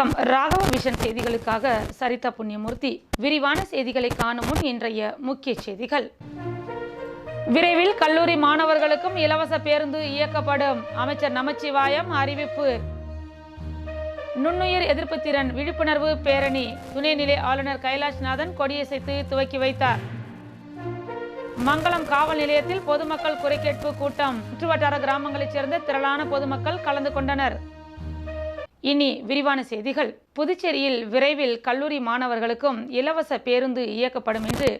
வணக்கம். ராகவ விஷன் செய்திகளுக்காக சரிதா புண்ணியமூர்த்தி. விரிவான செய்திகளை காணும் முன் இன்றைய முக்கிய செய்திகள். விரைவில் கல்லூரி மாணவர்களுக்கும் இலவச பேருந்து இயக்கப்படும். அமைச்சர் நமச்சிவாயம் அறிவிப்பு. நுண்ணுயிர் எதிர்ப்பு திறன் விழிப்புணர்வு பேரணி. துணைநிலை ஆளுநர் கைலாஷ்நாதன் கொடியசைத்து துவக்கி வைத்தார். மங்களம் காவல் நிலையத்தில் பொதுமக்கள் குறைகேட்பு கூட்டம். சுற்றுவட்டார கிராமங்களைச் சேர்ந்த திரளான பொதுமக்கள் கலந்து கொண்டனர். இனி விரிவான செய்திகள். புதுச்சேரியில் விரைவில் கல்லூரி மாணவர்களுக்கும் இலவச பேருந்து இயக்கப்படும் என்று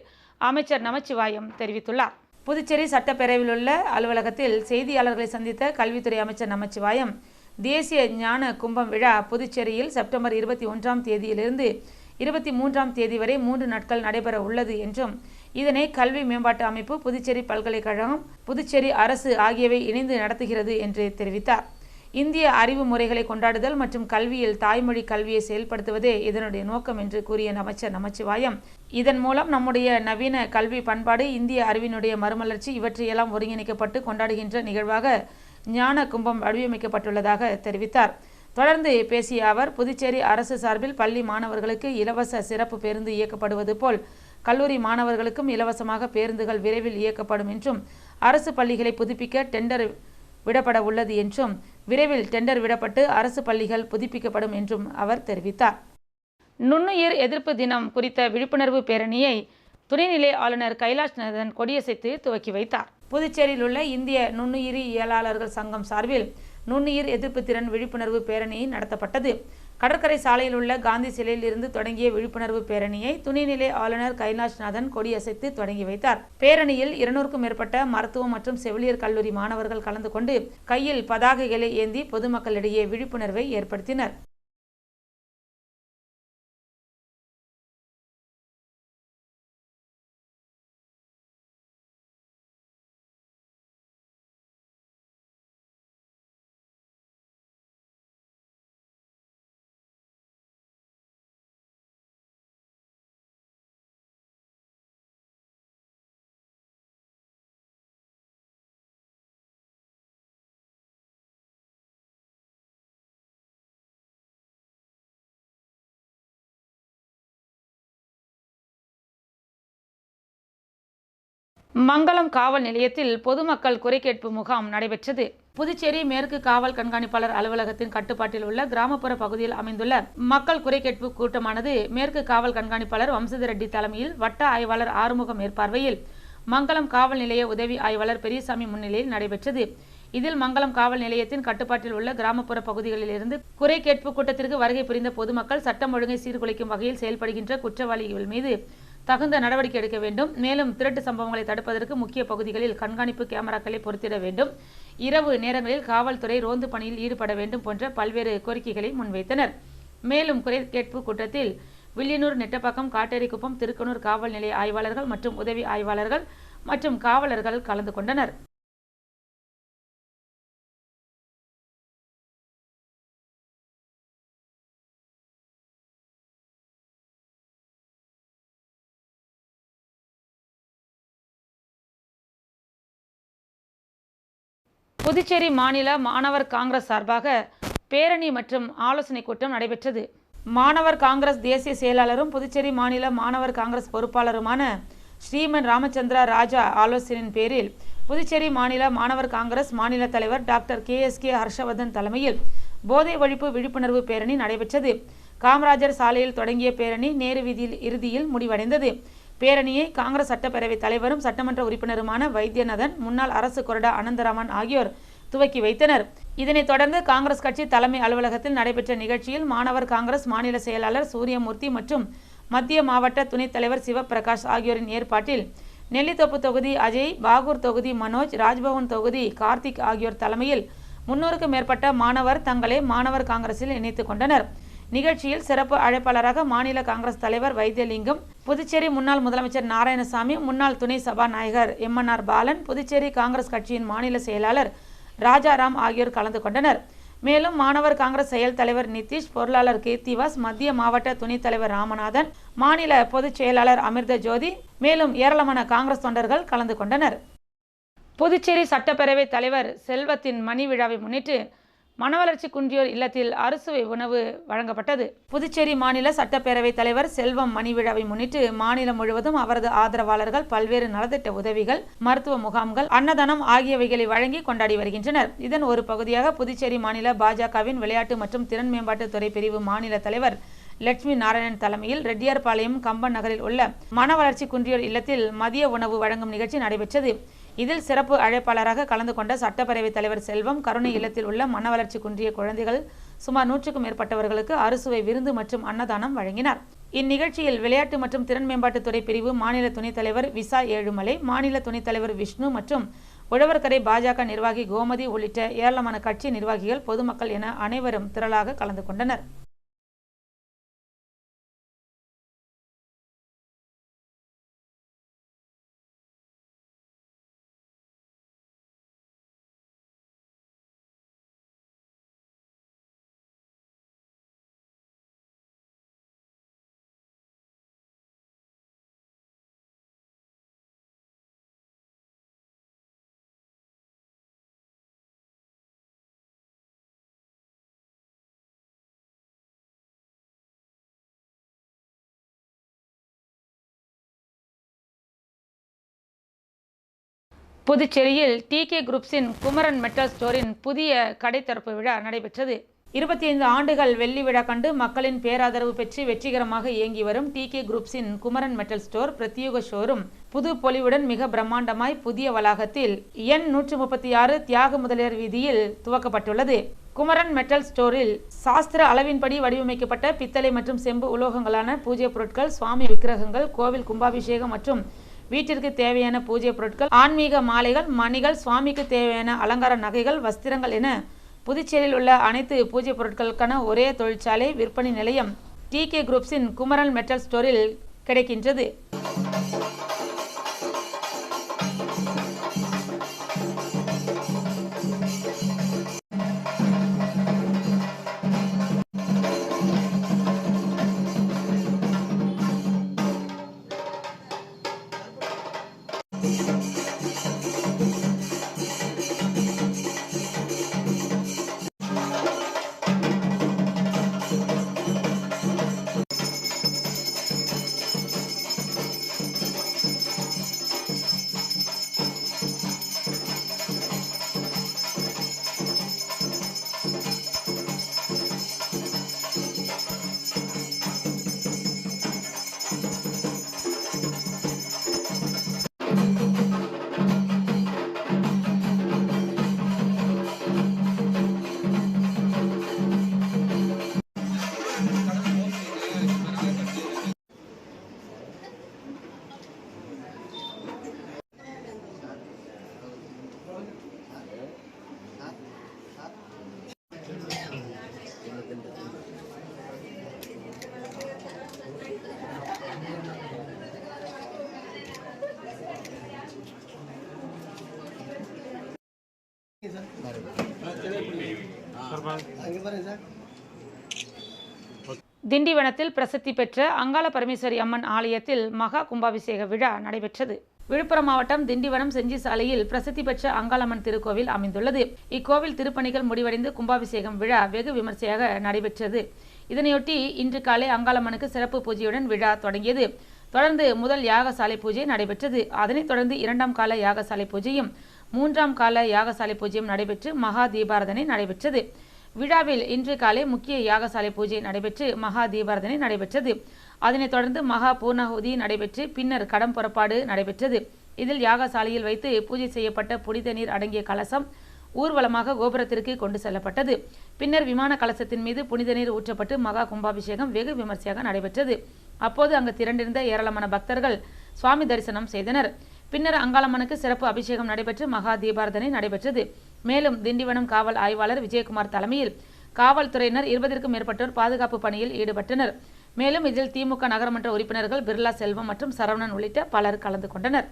அமைச்சர் நமச்சிவாயம் தெரிவித்துள்ளார். புதுச்சேரி சட்டப்பேரவையில் உள்ள அலுவலகத்தில் செய்தியாளர்களை சந்தித்த கல்வித்துறை அமைச்சர் நமச்சிவாயம் தேசிய ஞான கும்பம் விழா புதுச்சேரியில் செப்டம்பர் இருபத்தி ஒன்றாம் தேதியிலிருந்து இருபத்தி மூன்றாம் தேதி வரை மூன்று நாட்கள் நடைபெற உள்ளது என்றும் இதனை கல்வி மேம்பாட்டு அமைப்பு புதுச்சேரி பல்கலைக்கழகம் புதுச்சேரி அரசு ஆகியவை இணைந்து நடத்துகிறது என்று தெரிவித்தார். இந்திய அறிவு முறைகளை கொண்டாடுதல் மற்றும் கல்வியில் தாய்மொழி கல்வியை செயல்படுத்துவதே இதனுடைய நோக்கம் என்று கூறிய அமைச்சர் நமச்சிவாயம். இதன் மூலம் நம்முடைய நவீன கல்வி பண்பாடு இந்திய அறிவினுடைய மறுமலர்ச்சி இவற்றையெல்லாம் ஒருங்கிணைக்கப்பட்டு கொண்டாடுகின்ற நிகழ்வாக ஞான கும்பம் வடிவமைக்கப்பட்டுள்ளதாக தெரிவித்தார். தொடர்ந்து பேசிய அவர் புதுச்சேரி அரசு சார்பில் பள்ளி மாணவர்களுக்கு இலவச சிறப்பு பேருந்து இயக்கப்படுவது போல் கல்லூரி மாணவர்களுக்கும் இலவசமாக பேருந்துகள் விரைவில் இயக்கப்படும் என்றும் அரசு பள்ளிகளை புதுப்பிக்க டெண்டர் விடப்பட உள்ளது என்றும் விரைவில் டெண்டர் விடப்பட்டு அரசு பள்ளிகள் புதுப்பிக்கப்படும் என்றும் அவர் தெரிவித்தார். நுண்ணுயிர் எதிர்ப்பு தினம் குறித்த விழிப்புணர்வு பேரணியை துணைநிலை ஆளுநர் கைலாஷ்நாதன் கொடியசைத்து துவக்கி வைத்தார். புதுச்சேரியில் உள்ள இந்திய நுண்ணுயிரியலாளர்கள் சங்கம் சார்பில் நுண்ணுயிர் எதிர்ப்பு திறன் விழிப்புணர்வு பேரணி நடத்தப்பட்டது. கடற்கரை சாலையில் உள்ள காந்தி சிலையில் இருந்து தொடங்கிய விழிப்புணர்வு பேரணியை துணைநிலை ஆளுநர் கைலாஷ்நாதன் கொடியசைத்து தொடங்கி வைத்தார். பேரணியில் இருநூறுக்கும் மேற்பட்ட மருத்துவம் மற்றும் செவிலியர் கல்லூரி மாணவர்கள் கலந்து கொண்டு கையில் பதாகைகளை ஏந்தி பொதுமக்களிடையே விழிப்புணர்வை ஏற்படுத்தினர். மங்களம் காவல் நிலையத்தில் பொதுமக்கள் குறை கேட்பு முகாம் நடைபெற்றது. புதுச்சேரி மேற்கு காவல் கண்காணிப்பாளர் அலுவலகத்தின் கட்டுப்பாட்டில் உள்ள கிராமப்புற பகுதியில் அமைந்துள்ள மக்கள் குறை கேட்பு கூட்டமானது மேற்கு காவல் கண்காணிப்பாளர் வம்சத ரெட்டி தலைமையில் வட்ட ஆய்வாளர் ஆறுமுகம் மேற்பார்வையில் மங்களம் காவல் நிலைய உதவி ஆய்வாளர் பெரியசாமி முன்னிலையில் நடைபெற்றது. இதில் மங்களம் காவல் நிலையத்தின் கட்டுப்பாட்டில் உள்ள கிராமப்புற பகுதிகளில் இருந்து குறை கேட்பு கூட்டத்திற்கு வருகை புரிந்த பொதுமக்கள் சட்டம் ஒழுங்கை சீர்குலைக்கும் வகையில் செயல்படுகின்ற குற்றவாளிகள் மீது தகுந்த நடவடிக்கை எடுக்க வேண்டும். மேலும் திருட்டு சம்பவங்களை தடுப்பதற்கு முக்கிய பகுதிகளில் கண்காணிப்பு கேமராக்களை பொருத்திட வேண்டும். இரவு நேரங்களில் காவல்துறை ரோந்து பணியில் ஈடுபட வேண்டும் போன்ற பல்வேறு கோரிக்கைகளை முன்வைத்தனர். மேலும் குறை கேட்பு கூட்டத்தில் வில்லியனூர் நெட்டப்பாக்கம் காட்டேரிக்குப்பம் திருக்கனூர் காவல் நிலைய ஆய்வாளர்கள் மற்றும் உதவி ஆய்வாளர்கள் மற்றும் காவலர்கள் கலந்து கொண்டனர். புதுச்சேரி மாநில மாணவர் காங்கிரஸ் சார்பாக பேரணி மற்றும் ஆலோசனை கூட்டம் நடைபெற்றது. மாணவர் காங்கிரஸ் தேசிய செயலாளரும் புதுச்சேரி மாநில மாணவர் காங்கிரஸ் பொறுப்பாளருமான ஸ்ரீமன் ராமச்சந்திரா ராஜா ஆலோசனையின் பேரில் புதுச்சேரி மாநில மாணவர் காங்கிரஸ் மாநில தலைவர் doctor K S K Harshavardhan தலைமையில் போதை ஒழிப்பு விழிப்புணர்வு பேரணி நடைபெற்றது. காமராஜர் சாலையில் தொடங்கிய பேரணி நேரு வீதியில் இறுதியில் முடிவடைந்தது. பேரணியை காங்கிரஸ் சட்டப்பேரவை தலைவரும் சட்டமன்ற உறுப்பினருமான வைத்தியநாதன் முன்னாள் அரசு கொறடா அனந்தராமன் ஆகியோர் துவக்கி வைத்தனர். இதனைத் தொடர்ந்து காங்கிரஸ் கட்சி தலைமை அலுவலகத்தில் நடைபெற்ற நிகழ்ச்சியில் மாணவர் காங்கிரஸ் மாநில செயலாளர் சூரியமூர்த்தி மற்றும் மத்திய மாவட்ட துணைத் தலைவர் சிவபிரகாஷ் ஆகியோரின் ஏற்பாட்டில் நெல்லித்தோப்பு தொகுதி அஜய் பாகூர் தொகுதி மனோஜ் ராஜ்பவன் தொகுதி கார்த்திக் ஆகியோர் தலைமையில் முன்னூறுக்கும் மேற்பட்ட மாணவர் தங்களை மாணவர் காங்கிரஸில் இணைத்துக் கொண்டனர். நிகழ்ச்சியில் சிறப்பு அழைப்பாளராக மாநில காங்கிரஸ் தலைவர் வைத்தியலிங்கம் புதுச்சேரி முன்னாள் முதலமைச்சர் நாராயணசாமி முன்னாள் துணை சபாநாயகர் எம்என்ஆர் பாலன் புதுச்சேரி காங்கிரஸ் கட்சியின் மாநில செயலாளர் ராஜாராம் ஆகியோர் கலந்து கொண்டனர். மேலும் மாணவர் காங்கிரஸ் செயல் தலைவர் நிதிஷ் பொருளாளர் கீர்த்திவாஸ் மத்திய மாவட்ட துணைத் தலைவர் ராமநாதன் மாநில பொதுச் செயலாளர் அமிர்த ஜோதி மேலும் ஏராளமான காங்கிரஸ் தொண்டர்கள் கலந்து கொண்டனர். புதுச்சேரி சட்டப்பேரவைத் தலைவர் செல்வத்தின் மணி விழாவை முன்னிட்டு மனவளர்ச்சி குன்றியோர் இல்லத்தில் அறுசுவை உணவு வழங்கப்பட்டது. புதுச்சேரி மாநில சட்டப்பேரவைத் தலைவர் செல்வம் மணி விழாவை முன்னிட்டு மாநிலம் முழுவதும் அவரது ஆதரவாளர்கள் பல்வேறு நலத்திட்ட உதவிகள் மருத்துவ முகாம்கள் அன்னதானம் ஆகியவைகளை வழங்கி கொண்டாடி வருகின்றனர். இதன் ஒரு பகுதியாக புதுச்சேரி மாநில பாஜகவின் விளையாட்டு மற்றும் திறன் மேம்பாட்டுத் துறை பிரிவு மாநில தலைவர் லட்சுமி நாராயணன் தலைமையில் ரெட்டியார்பாளையம் கம்பன் நகரில் உள்ள மன வளர்ச்சி குன்றியோர் இல்லத்தில் மதிய உணவு வழங்கும் நிகழ்ச்சி நடைபெற்றது. இதில் சிறப்பு அழைப்பாளராக கலந்து கொண்ட சட்டப்பேரவைத் தலைவர் செல்வம் கருணை இல்லத்தில் உள்ள மன வளர்ச்சி குன்றிய குழந்தைகள் சுமார் நூற்றுக்கும் மேற்பட்டவர்களுக்கு அறுசுவை விருந்து மற்றும் அன்னதானம் வழங்கினார். இந்நிகழ்ச்சியில் விளையாட்டு மற்றும் திறன் மேம்பாட்டுத்துறை பிரிவு மாநில துணைத் தலைவர் விசா ஏழுமலை மாநில துணைத் தலைவர் விஷ்ணு மற்றும் உழவர்கரை பாஜக நிர்வாகி கோமதி உள்ளிட்ட ஏராளமான கட்சி நிர்வாகிகள் பொதுமக்கள் என அனைவரும் திரளாக கலந்து கொண்டனர். புதுச்சேரியில் டிகே குரூப்ஸின் குமரன் மெட்டல் ஸ்டோரின் புதிய கடை திறப்பு விழா நடைபெற்றது. இருபத்தி ஐந்து ஆண்டுகள் வெள்ளி விழா கண்டு மக்களின் பேராதரவு பெற்று வெற்றிகரமாக இயங்கி வரும் டிகே குரூப்ஸின் குமரன் மெட்டல் ஸ்டோர் பிரத்யேக ஷோரூம் புது பொலிவுடன் மிக பிரம்மாண்டமாய் புதிய வளாகத்தில் எண் நூற்று முப்பத்தி ஆறு தியாக முதலியார் வீதியில் துவக்கப்பட்டுள்ளது. குமரன் மெட்டல் ஸ்டோரில் சாஸ்திர அளவின்படி வடிவமைக்கப்பட்ட பித்தளை மற்றும் செம்பு உலோகங்களான பூஜை பொருட்கள் சுவாமி விக்கிரகங்கள் கோவில் கும்பாபிஷேகம் மற்றும் வீட்டிற்கு தேவையான பூஜை பொருட்கள் ஆன்மீக மாலைகள் மணிகள் சுவாமிக்கு தேவையான அலங்கார நகைகள் வஸ்திரங்கள் என புதுச்சேரியில் உள்ள அனைத்து பூஜை பொருட்களுக்கான ஒரே தொழிற்சாலை விற்பனை நிலையம் டி கே குரூப்ஸின் குமரன் மெட்டல் ஸ்டோரில் கிடைக்கின்றது. திண்டிவனத்தில் பிரசித்தி பெற்ற அங்காள பரமேஸ்வரி அம்மன் ஆலயத்தில் மகா கும்பாபிஷேக விழா நடைபெற்றது. விழுப்புரம் மாவட்டம் திண்டிவனம் செஞ்சி சாலையில் பிரசித்தி பெற்ற அங்காளம்மன் திருக்கோவில் அமைந்துள்ளது. இக்கோவில் திருப்பணிகள் முடிவடைந்து கும்பாபிஷேகம் விழா வெகு விமர்சையாக நடைபெற்றது. இதனையொட்டி இன்று காலை அங்காளம்மனுக்கு சிறப்பு பூஜையுடன் விழா தொடங்கியது. தொடர்ந்து முதல் யாகசாலை பூஜை நடைபெற்றது. அதனைத் தொடர்ந்து இரண்டாம் கால யாகசாலை பூஜையும் மூன்றாம் கால யாகசாலை பூஜையும் நடைபெற்று மகா தீபாரதனை நடைபெற்றது. விழாவில் இன்று காலை முக்கிய யாகசாலை பூஜை நடைபெற்று மகா தீபாரதனை நடைபெற்றது. அதனைத் தொடர்ந்து மகா பூர்ணாகுதி நடைபெற்று பின்னர் கடம் புறப்பாடு நடைபெற்றது. இதில் யாகசாலையில் வைத்து பூஜை செய்யப்பட்ட புனித நீர் அடங்கிய கலசம் ஊர்வலமாக கோபுரத்திற்கு கொண்டு செல்லப்பட்டது. பின்னர் விமான கலசத்தின் மீது புனித நீர் ஊற்றப்பட்டு மகா கும்பாபிஷேகம் வெகு விமர்சையாக நடைபெற்றது. அப்போது அங்கு திரண்டிருந்த ஏராளமான பக்தர்கள் சுவாமி தரிசனம் செய்தனர். பின்னர் அங்காளம்மனுக்கு சிறப்பு அபிஷேகம் நடைபெற்று மகா தீபாரதனை நடைபெற்றது. மேலும் திண்டிவனம் காவல் ஆய்வாளர் விஜயகுமார் தலைமையில் காவல்துறையினர் இருபதற்கும் மேற்பட்டோர் பாதுகாப்பு பணியில் ஈடுபட்டனர். மேலும் இதில் திமுக நகரமன்ற உறுப்பினர்கள் பிர்லா செல்வம் மற்றும் சரவணன் உள்ளிட்ட பலர் கலந்து கொண்டனர்.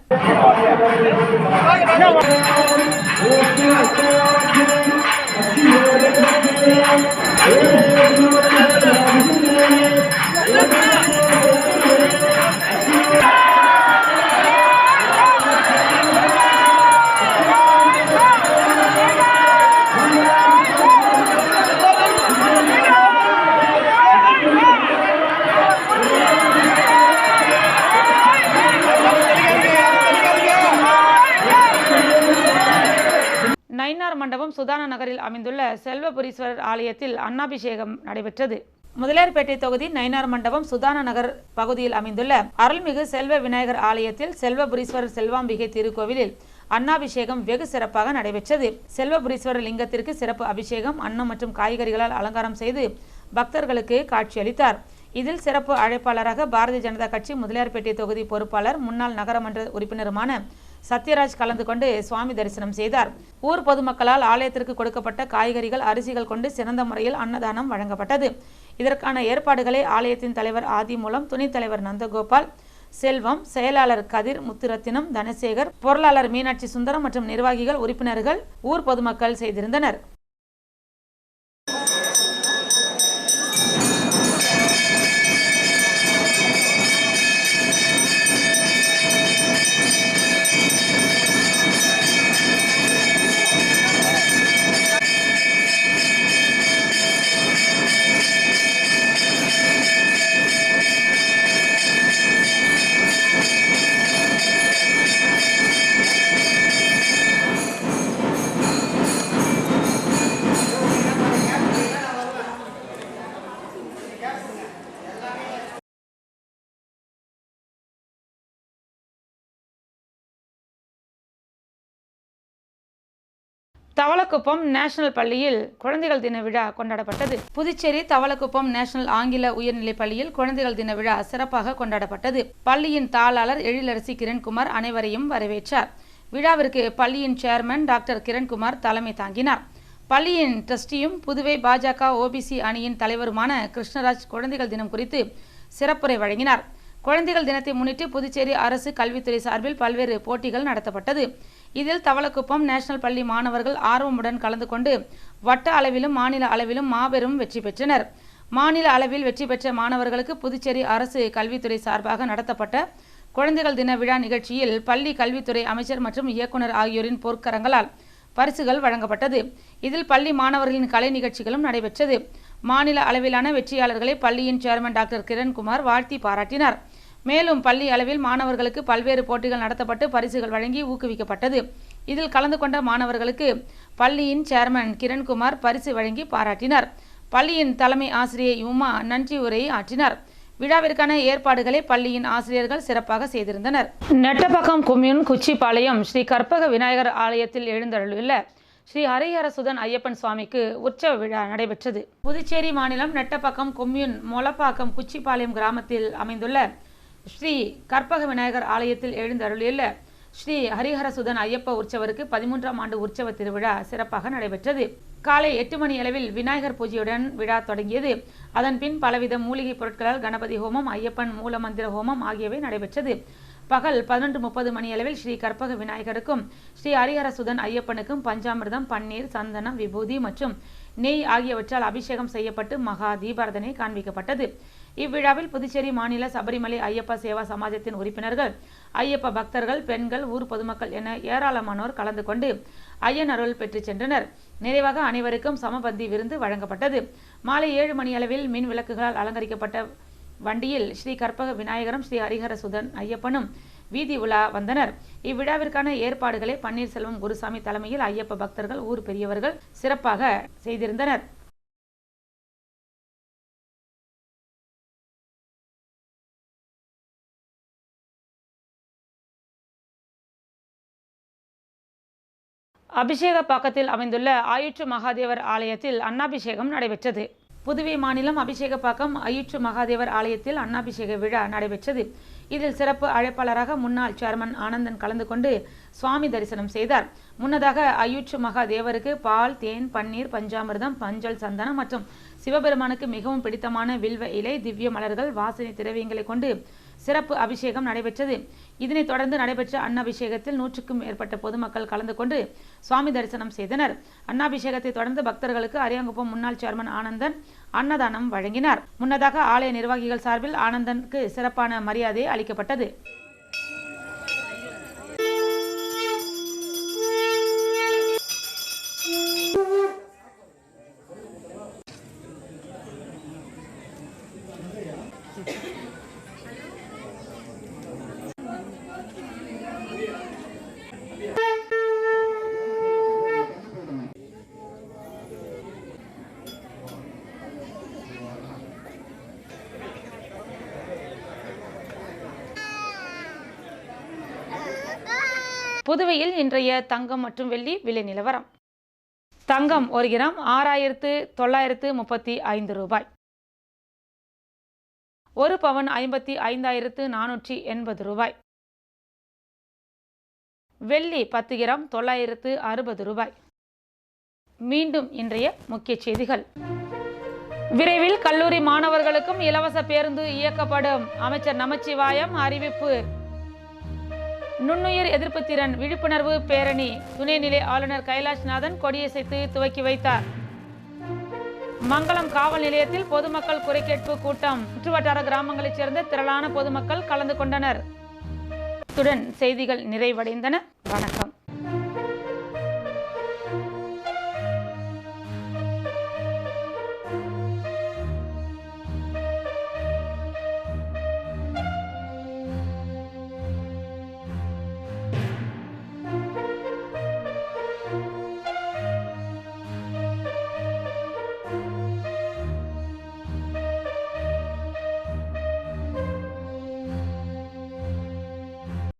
மண்டபம் சுதான நகரில் அமைந்துள்ள செல்வபுரீஸ்வரர் ஆலயத்தில் அன்னாபிஷேகம் நடைபெற்றது. முதலியார்பேட்டை தொகுதி நயினார் மண்டபம் சுதான நகர் பகுதியில் அமைந்துள்ள அருள்மிகு செல்வ விநாயகர் ஆலயத்தில் செல்வபுரீஸ்வரர் செல்வாம்பிகை திருக்கோவிலில் அன்னாபிஷேகம் வெகு சிறப்பாக நடைபெற்றது. செல்வபுரீஸ்வரர் லிங்கத்திற்கு சிறப்பு அபிஷேகம் அன்னம் மற்றும் காய்கறிகளால் அலங்காரம் செய்து பக்தர்களுக்கு காட்சியளித்தார். இதில் சிறப்பு அழைப்பாளராக பாரதிய ஜனதா கட்சி முதலியார்பேட்டை தொகுதி பொறுப்பாளர் முன்னாள் நகரமன்ற உறுப்பினருமான சத்யராஜ் கலந்து கொண்டு சுவாமி தரிசனம் செய்தார். ஊர் பொதுமக்களால் ஆலயத்திற்கு கொடுக்கப்பட்ட காய்கறிகள் அரிசிகள் கொண்டு சிறந்த முறையில் அன்னதானம் வழங்கப்பட்டது. இதற்கான ஏற்பாடுகளை ஆலயத்தின் தலைவர் ஆதி மூலம் துணைத் தலைவர் நந்தகோபால் செல்வம் செயலாளர் கதிர் முத்துரத்தினம் தனசேகர் பொருளாளர் மீனாட்சி சுந்தரம் மற்றும் நிர்வாகிகள் உறுப்பினர்கள் ஊர் பொதுமக்கள் செய்திருந்தனர். தவளக்குப்பம் நேஷனல் பள்ளியில் குழந்தைகள் தின விழா கொண்டாடப்பட்டது. புதுச்சேரி தவளக்குப்பம் நேஷனல் ஆங்கில உயர்நிலைப் பள்ளியில் குழந்தைகள் தின விழா சிறப்பாக கொண்டாடப்பட்டது. பள்ளியின் தாளாளர் எழிலரசி கிரண்குமார் அனைவரையும் வரவேற்றார். விழாவிற்கு பள்ளியின் சேர்மன் டாக்டர் கிரண்குமார் தலைமை தாங்கினார். பள்ளியின் ட்ரஸ்டியும் புதுவை பாஜக ஓபிசி அணியின் தலைவருமான கிருஷ்ணராஜ் குழந்தைகள் தினம் குறித்து சிறப்புரை வழங்கினார். குழந்தைகள் தினத்தை முன்னிட்டு புதுச்சேரி அரசு கல்வித்துறை சார்பில் பல்வேறு போட்டிகள் நடத்தப்பட்டது. இதில் தவளக்குப்பம் நேஷனல் பள்ளி மாணவர்கள் ஆர்வமுடன் கலந்து கொண்டு வட்ட அளவிலும் மாநில அளவிலும் மாபெரும் வெற்றி பெற்றனர். மாநில அளவில் வெற்றி பெற்ற மாணவர்களுக்கு புதுச்சேரி அரசு கல்வித்துறை சார்பாக நடத்தப்பட்ட குழந்தைகள் தின விழா நிகழ்ச்சியில் பள்ளி கல்வித்துறை அமைச்சர் மற்றும் இயக்குனர் ஆகியோரின் பொற்கரங்களால் பரிசுகள் வழங்கப்பட்டது. இதில் பள்ளி மாணவர்களின் கலை நிகழ்ச்சிகளும் நடைபெற்றது. மாநில அளவிலான வெற்றியாளர்களை பள்ளியின் சேர்மன் டாக்டர் கிரண்குமார் வாழ்த்தி பாராட்டினார். மேலும் பள்ளி அளவில் மாணவர்களுக்கு பல்வேறு போட்டிகள் நடத்தப்பட்டு பரிசுகள் வழங்கி ஊக்குவிக்கப்பட்டது. இதில் கலந்து கொண்ட மாணவர்களுக்கு பள்ளியின் சேர்மன் கிரண்குமார் பரிசு வழங்கி பாராட்டினார். பள்ளியின் தலைமை ஆசிரியை உமா நன்றி உரையை ஆற்றினார். விழாவிற்கான ஏற்பாடுகளை பள்ளியின் ஆசிரியர்கள் சிறப்பாக செய்திருந்தனர். நெட்டப்பாக்கம் கொம்யூன் குச்சிப்பாளையம் ஸ்ரீ கற்பக விநாயகர் ஆலயத்தில் எழுந்தருளுள்ள ஸ்ரீ ஹரிஹரசுதன் ஐயப்பன் சுவாமிக்கு உற்சவ விழா நடைபெற்றது. புதுச்சேரி மாநிலம் நெட்டப்பாக்கம் கொம்யூன் மொலப்பாக்கம் குச்சிப்பாளையம் கிராமத்தில் அமைந்துள்ள ஸ்ரீ கற்பக விநாயகர் ஆலயத்தில் எழுந்தருளியுள்ள ஸ்ரீ ஹரிஹரசுதன் ஐயப்ப உற்சவருக்கு பதிமூன்றாம் ஆண்டு உற்சவ திருவிழா சிறப்பாக நடைபெற்றது. காலை எட்டு மணி அளவில் விநாயகர் பூஜையுடன் விழா தொடங்கியது. அதன் பின் பலவித மூலிகை பொருட்களால் கணபதி ஹோமம் ஐயப்பன் மூலமந்திர ஹோமம் ஆகியவை நடைபெற்றது. பகல் பதினொன்று முப்பது மணியளவில் ஸ்ரீ கற்பக விநாயகருக்கும் ஸ்ரீ ஹரிஹரசுதன் ஐயப்பனுக்கும் பஞ்சாமிர்தம் பன்னீர் சந்தனம் விபூதி மற்றும் நெய் ஆகியவற்றால் அபிஷேகம் செய்யப்பட்டு மகா தீபாரதனை காண்பிக்கப்பட்டது. இவ்விழாவில் புதுச்சேரி மாநில சபரிமலை ஐயப்ப சேவா சமாஜத்தின் உறுப்பினர்கள் ஐயப்ப பக்தர்கள் பெண்கள் ஊர் பொதுமக்கள் என ஏராளமானோர் கலந்து கொண்டு ஐயன் அருள் பெற்று சென்றனர். நிறைவாக அனைவருக்கும் சமபந்தி விருந்து வழங்கப்பட்டது. மாலை ஏழு மணி அளவில் மின் விளக்குகளால் அலங்கரிக்கப்பட்ட வண்டியில் ஸ்ரீ கற்பக விநாயகரும் ஸ்ரீ ஹரிஹரசுதன் ஐயப்பனும் வீதி உலா வந்தனர். இவ்விழாவிற்கான ஏற்பாடுகளை பன்னீர்செல்வம் குருசாமி தலைமையில் ஐயப்ப பக்தர்கள் ஊர் பெரியவர்கள் சிறப்பாக செய்திருந்தனர். அபிஷேக பாக்கத்தில் அமைந்துள்ள ஆயுற்று மகாதேவர் ஆலயத்தில் அன்னாபிஷேகம் நடைபெற்றது. புதுவை மாநிலம் அபிஷேகப்பாக்கம் ஐயுற்று மகாதேவர் ஆலயத்தில் அன்னாபிஷேக விழா நடைபெற்றது. இதில் சிறப்பு அழைப்பாளராக முன்னாள் சேர்மன் ஆனந்தன் கலந்து கொண்டு சுவாமி தரிசனம் செய்தார். முன்னதாக ஐயுற்று மகாதேவருக்கு பால் தேன் பன்னீர் பஞ்சாமிர்தம் பஞ்சல் சந்தனம் மற்றும் சிவபெருமானுக்கு மிகவும் பிடித்தமான வில்வ இலை திவ்ய மலர்கள் வாசனை திரவியங்களை கொண்டு சிறப்பு அபிஷேகம் நடைபெற்றது. இதனைத் தொடர்ந்து நடைபெற்ற அன்னாபிஷேகத்தில் நூற்றுக்கும் மேற்பட்ட பொதுமக்கள் கலந்து கொண்டு சுவாமி தரிசனம் செய்தனர். அன்னாபிஷேகத்தை தொடர்ந்து பக்தர்களுக்கு அரியாங்குப்பம் முன்னாள் சேர்மன் ஆனந்தன் அன்னதானம் வழங்கினார். முன்னதாக ஆலய நிர்வாகிகள் சார்பில் ஆனந்தனுக்கு சிறப்பான மரியாதை அளிக்கப்பட்டது. புதுவையில் இன்றைய தங்கம் மற்றும் வெள்ளி விலை நிலவரம். தங்கம் ஒரு கிராம் ஆறாயிரத்து தொள்ளாயிரத்து முப்பத்தி ஐந்து ரூபாய். பவன் ஐம்பத்தி ஐந்தாயிரத்து நானூற்றி எண்பது ரூபாய். வெள்ளி பத்து கிராம் தொள்ளாயிரத்து அறுபது ரூபாய். மீண்டும் இன்றைய முக்கிய செய்திகள். விரைவில் கல்லூரி மாணவர்களுக்கும் இலவச பேருந்து இயக்கப்படும். அமைச்சர் நமச்சிவாயம் அறிவிப்பு. நுண்ணுயிர் எதிர்ப்பு திறன் விழிப்புணர்வு பேரணி. துணைநிலை ஆளுநர் கைலாஷ்நாதன் கொடியசைத்து துவக்கி வைத்தார். மங்களம் காவல் நிலையத்தில் பொதுமக்கள் குறைகேட்பு கூட்டம். சுற்றுவட்டார கிராமங்களைச் சேர்ந்த திரளான பொதுமக்கள் கலந்து கொண்டனர். இத்துடன் செய்திகள் நிறைவடைந்தன. வணக்கம்.